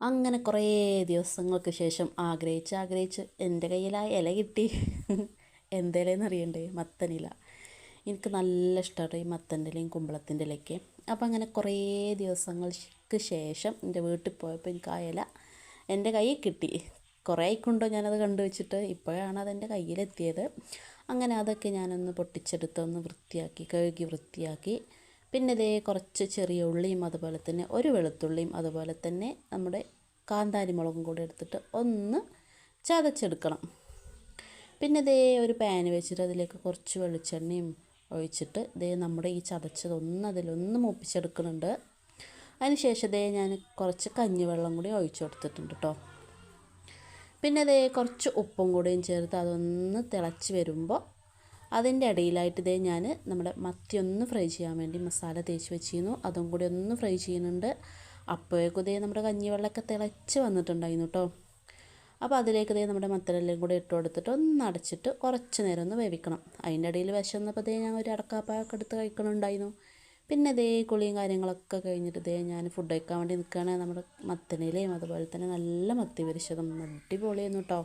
അങ്ങനെ കുറേ ദിവസങ്ങൾക്ക് ശേഷം ആഗ്രഹിച്ച് ആഗ്രഹിച്ച് എന്റെ കയ്യിലായി ഇല കിട്ടി. എന്തേലെന്ന് അറിയണ്ടേ? മത്തനില എനിക്ക് നല്ല ഇഷ്ടമാണ് ഈ മത്തന്റെ ഇലയും കുമ്പളത്തിന്റെ ഇലയൊക്കെ. അപ്പം അങ്ങനെ കുറേ ദിവസങ്ങൾക്ക് ശേഷം എന്റെ വീട്ടിൽ പോയപ്പോൾ എനിക്ക് ആ ഇല എന്റെ കയ്യിൽ കിട്ടി. കുറേ ആയിക്കൊണ്ടോ ഞാനത് കണ്ടു വെച്ചിട്ട് ഇപ്പോഴാണ് അതെന്റെ കയ്യിലെത്തിയത്. അങ്ങനെ അതൊക്കെ ഞാനൊന്ന് പൊട്ടിച്ചെടുത്തൊന്ന് വൃത്തിയാക്കി കഴുകി വൃത്തിയാക്കി പിന്നെ ഇതേ കുറച്ച് ചെറിയ ഉള്ളിയും അതുപോലെ തന്നെ ഒരു വെളുത്തുള്ളിയും അതുപോലെ തന്നെ നമ്മുടെ കാന്താരി മുളകും കൂടി എടുത്തിട്ട് ഒന്ന് ചതച്ചെടുക്കണം. പിന്നെ ഇതേ ഒരു പാൻ വെച്ചിട്ട് അതിലേക്ക് കുറച്ച് വെളിച്ചെണ്ണയും ഒഴിച്ചിട്ട് ഇതേ നമ്മുടെ ഈ ചതച്ചതൊന്ന് അതിലൊന്ന് മൂപ്പിച്ചെടുക്കുന്നുണ്ട്. അതിന് ശേഷം ഇതേ ഞാൻ കുറച്ച് കഞ്ഞിവെള്ളം കൂടി ഒഴിച്ചു കൊടുത്തിട്ടുണ്ട് കേട്ടോ പിന്നെ അതേ കുറച്ച് ഉപ്പും കൂടിയും ചേർത്ത് അതൊന്ന് തിളച്ച് വരുമ്പോൾ അതിന്റെ ഇടയിലായിട്ട് ഇതേ ഞാൻ നമ്മുടെ മത്തി ഒന്ന് ഫ്രൈ ചെയ്യാൻ വേണ്ടി മസാല തേച്ച് വെച്ചിരുന്നു. അതും കൂടി ഒന്ന് ഫ്രൈ ചെയ്യുന്നുണ്ട്. അപ്പോഴേക്കും ഇതേ നമ്മുടെ കഞ്ഞിവെള്ളമൊക്കെ തിളച്ച് വന്നിട്ടുണ്ടായിരുന്നു കേട്ടോ അപ്പോൾ അതിലേക്ക് ഇതേ നമ്മുടെ മത്തലെല്ലാം കൂടി ഇട്ട് കൊടുത്തിട്ട് ഒന്ന് അടച്ചിട്ട് കുറച്ച് നേരം ഒന്ന് വേവിക്കണം. അതിന്റെ ഇടയിൽ വിശന്നപ്പോൾ ഇതേ ഞാൻ ഒരു അടക്കാപ്പായൊക്കെ എടുത്ത് കഴിക്കണുണ്ടായിരുന്നു. പിന്നെ ഇതേ കുളിയും കാര്യങ്ങളൊക്കെ കഴിഞ്ഞിട്ട് ഇതേ ഞാൻ ഫുഡ് കഴിക്കാൻ വേണ്ടി നിൽക്കുകയാണ്. നമ്മുടെ മത്തനിലയും അതുപോലെ തന്നെ നല്ല മത്തി പൊരിച്ചതും അടിപൊളിയായിരുന്നു കേട്ടോ